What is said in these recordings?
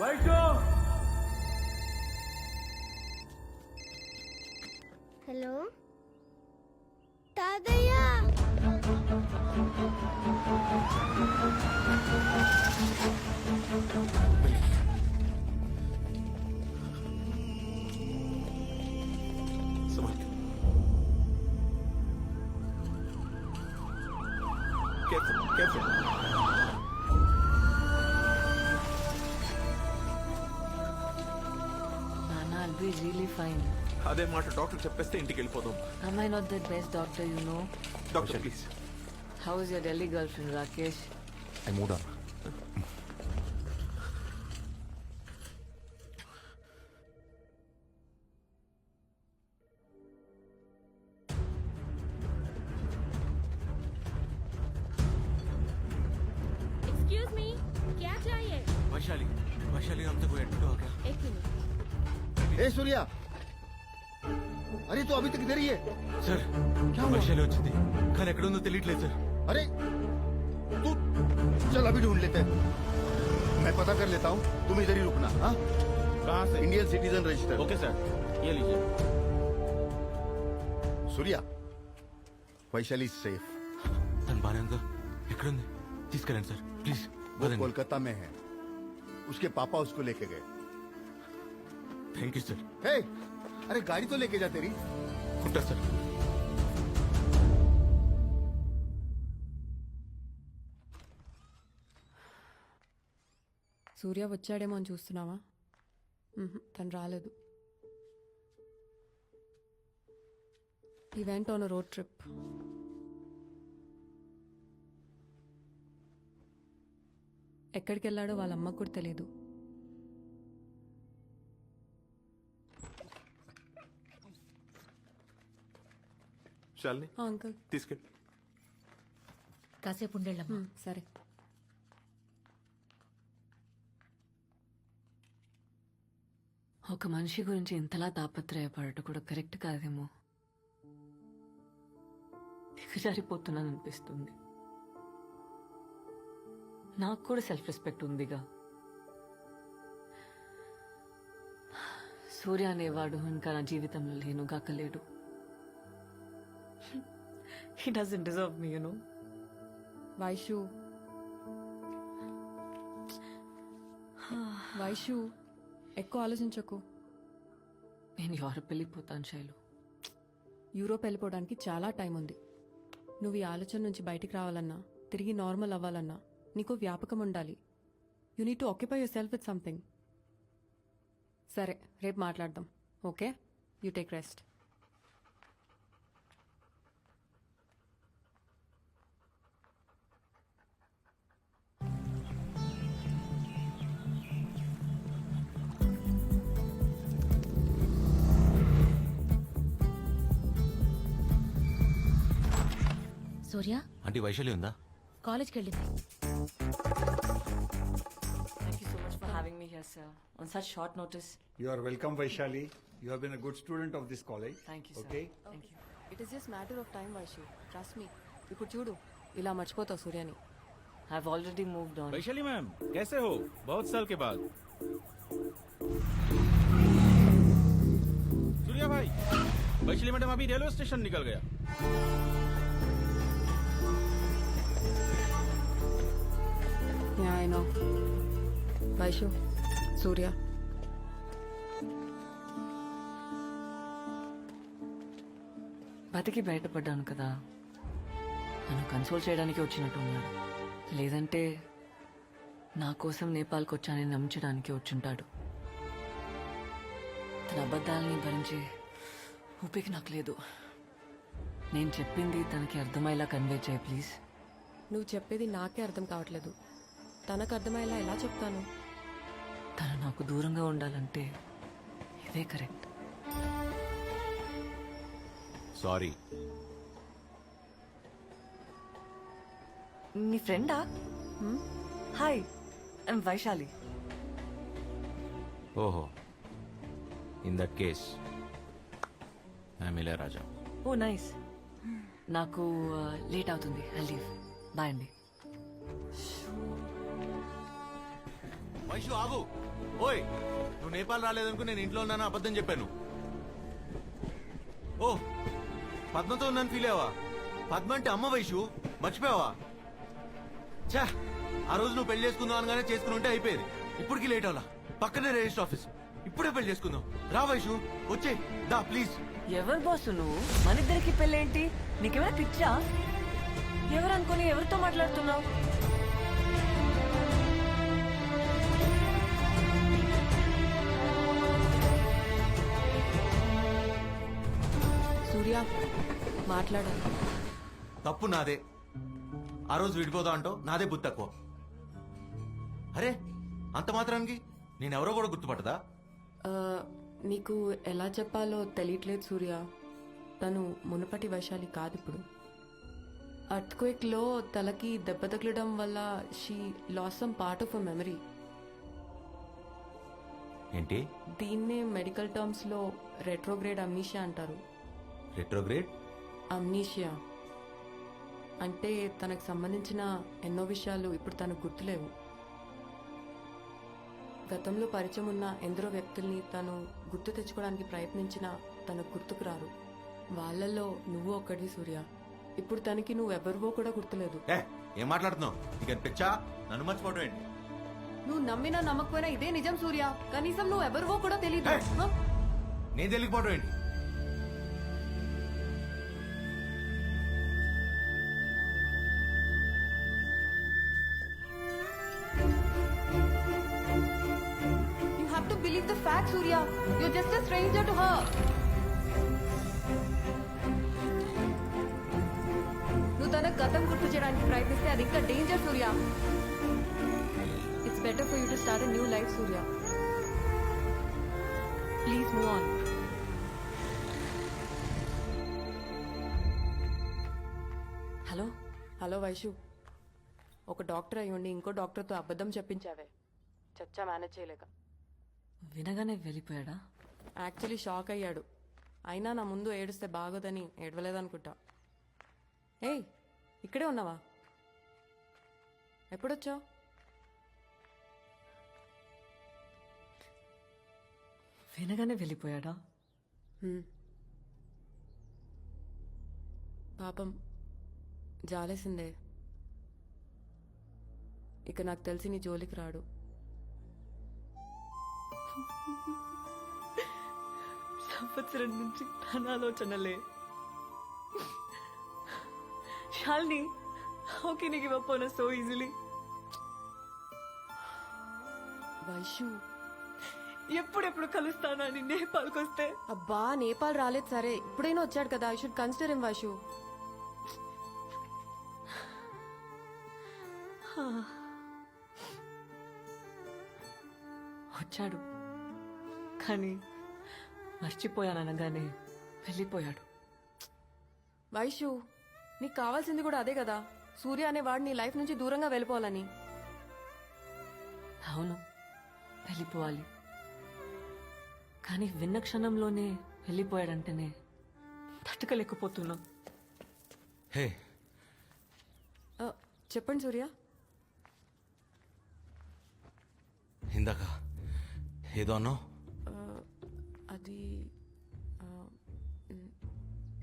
Vaishu hello తాతయ్య Careful, careful. Nana, I'll be really fine. అదే మాట డాక్టర్ చెప్పేస్తే ఇంటికి వెళ్ళిపోదాం Am I not the best doctor you know? Doctor please How is your Delhi girlfriend, Rakesh? I mood on excuse me क्या चाहिए వైశాలి వైశాలి हमसे कोई एडमिट हो गया एक मिनट ఏ సూర్య అరే తూ అభి తక్ ఇధర్ ही है సార్ क्या हुआ? వైశాలి వచ్చింది కానీ ఎక్కడ ఉందో తెలియట్లేదు సార్ अरे तू चल अभी ढूंढ लेते हैं मैं पता कर लेता हूँ तुम इधर ही रुकना हाँ कहाँ से Indian citizen register okay sir ये लीजिए सूर्या वैशाली सेफ తను బానే ఉందా ఎక్కడ ఉంది తీసుకెళ్ళండి సార్ ప్లీజ్ वो कोलकाता में है उसके पापा उसको लेके गए థ్యాంక్ యూ సార్ हे अरे गाड़ी तो लेके जा तेरी ఉంటా సార్ సూర్య వచ్చాడేమో అని చూస్తున్నావా మ్హూ, తను రాలేదు ఈ వెంట ఆన్ రోడ్ ట్రిప్ ఎక్కడికి వెళ్ళాడో వాళ్ళ అమ్మకు కూడా తెలియదు శాలిని ఆ, అంకుల్. తీసుకెళ్ళి కాసేపు ఉండేళ్ళమ్మా. సరే. ఒక మనిషి గురించి ఇంతలా తాపత్రయపడటం కూడా కరెక్ట్ కాదేమో. దిగజారిపోతున్నాను అనిపిస్తుంది. నాకు కూడా సెల్ఫ్ రెస్పెక్ట్ ఉందిగా. సూర్య అనేవాడు ఇంకా నా జీవితంలో లేనుగాక లేడు. He doesn't deserve me you know Vaishu Vaishu ఎక్కువ ఆలోచించకు. నేను యూరప్ వెళ్ళిపోతాను శైలు. యూరోప్ వెళ్ళిపోవడానికి చాలా టైం ఉంది. నువ్వు ఈ ఆలోచన నుంచి బయటికి రావాలన్నా తిరిగి నార్మల్ అవ్వాలన్నా నీకు వ్యాపకం ఉండాలి. You need to occupy yourself with something సరే రేపు మాట్లాడదాం. Okay? You take rest సూర్య అంటే వైశాలి ఉందా కాలేజ్కి వెళ్ళింది Thank you so much for having me here, sir. On such short notice. You are welcome, Vaishali. You have been a good student of this college. Thank you, sir. Okay. Thank you. It is just matter of time Vaishu trust me ఇప్పుడు చూడు ఇలా మర్చిపోతావు సూర్యని I've already moved on. Vaishali ma'am कैसे हो बहुत साल के बाद सूर्या भाई वैशाली मैडम अभी रेलवे स्टेशन निकल गया ఐ నో వైషు సూర్య బతికి బయటపడ్డాను కదా. నన్ను కన్సోల్ చేయడానికి వచ్చినట్టు ఉన్నాడు. లేదంటే నా కోసం నేపాల్కి వచ్చానని నమ్మించడానికి వచ్చుంటాడు. తన అబద్ధాలని భరించి ఊపికి నాకు లేదు. నేను చెప్పింది తనకి అర్థమయ్యేలా కన్వే చేయి ప్లీజ్ నువ్వు చెప్పేది నాకే అర్థం కావట్లేదు. తనకు అర్థమయ్యేలా ఎలా చెప్తాను? తను నాకు దూరంగా ఉండాలంటే ఇదే కరెక్ట్. సారీ. నీ ఫ్రెండా? Hi I'm Vaishali. ఓహో in that case I'm Ilayaraja. Oh nice. నాకు లేట్ అవుతుంది. I leave. బాయ్ అండి. వైషు ఆగు. ఓయ్ నువ్వు నేపాల్ రాలేదనుకో నేను ఇంట్లో ఉన్నాను అబద్ధం చెప్పాను. ఓ పద్మతో ఉన్నాను ఫీల్ అయ్యావా? పద్మ అంటే అమ్మ వైషు మర్చిపోయావా? ఛా ఆ రోజు నువ్వు పెళ్ళి చేసుకుందాం అనగానే చేసుకుని ఉంటే అయిపోయేది. ఇప్పటికి లేట్ అవలా పక్కనే రిజిస్టర్ ఆఫీస్. ఇప్పుడే పెళ్ళి చేసుకుందాం. రా వైషు వచ్చే దా ప్లీజ్ ఎవరు బాసు నువ్వు? మన ఇద్దరికి పెళ్ళేంటి? నీకేమైనా పిచ్చా? ఎవరు అనుకుని ఎవరితో మాట్లాడుతున్నావు? సూర్య మాట్లాడాలి తప్పు నాదే. ఆ రోజు విడిపోదా అంటో నాదే బుద్ధి తక్కువ. అరే అంత మాత్రానికి? నేనెవరో కూడా గుర్తుపట్టదా? నీకు ఎలా చెప్పాలో తెలియట్లేదు సూర్య. తను మునుపటి వైశాలి కాదు ఇప్పుడు అర్త్క్వేక్లో తలకి దెబ్బ తగలడం వల్ల she loss some part of a memory. ఏంటి? దీన్నే మెడికల్ టర్మ్స్లో రెట్రోగ్రేడ్ అమ్నీషియా అంటారు. రెట్రోగ్రేడ్ అమ్నీషియా అంటే తనకు సంబంధించిన ఎన్నో విషయాలు ఇప్పుడు తనకు గుర్తులేవు. గతంలో పరిచయం ఉన్న ఎందరో వ్యక్తుల్ని తను గుర్తు తెచ్చుకోవడానికి ప్రయత్నించినా తనకు గుర్తుకు రారు. వాళ్ళల్లో నువ్వు ఒక్కడివి సూర్య. ఇప్పుడు తనకి నువ్వెవరివో కూడా గుర్తులేదు. ఏ మాట్లాడుతున్నావు? నీకు పిచ్చా నన్ను మర్చిపోవడం ఏంటి? నువ్వు నమ్మినా నమ్మకపోయినా ఇదే నిజం సూర్య. కనీసం నువ్వు ఎవరివో కూడా తెలియదు! నేను తెలియకపోవడం ఏంటి? Believe the fact, Surya. You're just a stranger to her. నువ్వు తన గతం గుర్తు చేయడానికి ప్రయత్నిస్తే అది ఇంకా danger Surya it's better for you to start new life Surya please move on hello hello Vaishu ఒక డాక్టర్ అయి ఉండి ఇంకో డాక్టర్తో అబద్ధం చెప్పించావే. చచ్చా మేనేజ్ చేయలేక. వినగానే వెళ్ళిపోయాడా? యాక్చువల్లీ షాక్ అయ్యాడు. అయినా నా ముందు ఏడుస్తే బాగోదని ఏడవలేదనుకుంటా. ఏయ్ ఇక్కడే ఉన్నావా? ఎప్పుడొచ్చావు? వినగానే వెళ్ళిపోయాడా? పాపం జాలేసిందే. ఇక నాకు తెలిసి నీ జోలికి రాడు. సంవత్సరం నుంచి తన ఆలోచనలే Shalini how can give up on so easily Vaishu. ఎప్పుడెప్పుడు కలుస్తానని నేపాల్కి వస్తే అబ్బా నేపాల్ రాలేదు సరే. ఇప్పుడైనా వచ్చాడు కదా. I should consider him Vaishu. వచ్చాడు. కానీ మర్చిపోయాననగానే వెళ్ళిపోయాడు. వైషు నీకు కావాల్సింది కూడా అదే కదా. సూర్య అనే వాడు నీ లైఫ్ నుంచి దూరంగా వెళ్ళిపోవాలని. అవును వెళ్ళిపోవాలి. కానీ విన్న క్షణంలోనే వెళ్ళిపోయాడంటేనే తట్టుకలేకపోతున్నా హే. చెప్పండి సూర్య. ఇందాక ఏదో అన్నావు? అది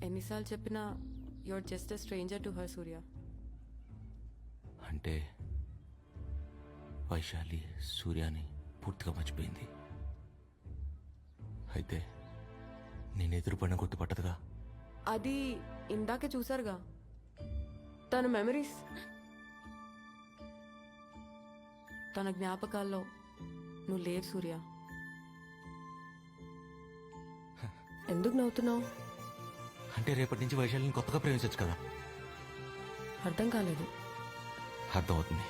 ఎన్నిసార్లు చెప్పినా your just a stranger to her Surya అంటే వైశాలి సూర్యాని పూర్తిగా మర్చిపోయింది. అయితే నేను ఎదురుపడిన గుర్తుపట్టదుగా అది ఇందాకే చూసారుగా తన మెమరీస్ తన జ్ఞాపకాల్లో నువ్వు లేవు సూర్య. ఎందుకు నవ్వుతున్నావు? అంటే రేపటి నుంచి వైశాలిని కొత్తగా ప్రేమించచ్చు కదా. అర్థం కాలేదు. అర్థమవుతుంది.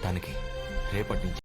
దానికి రేపటి నుంచి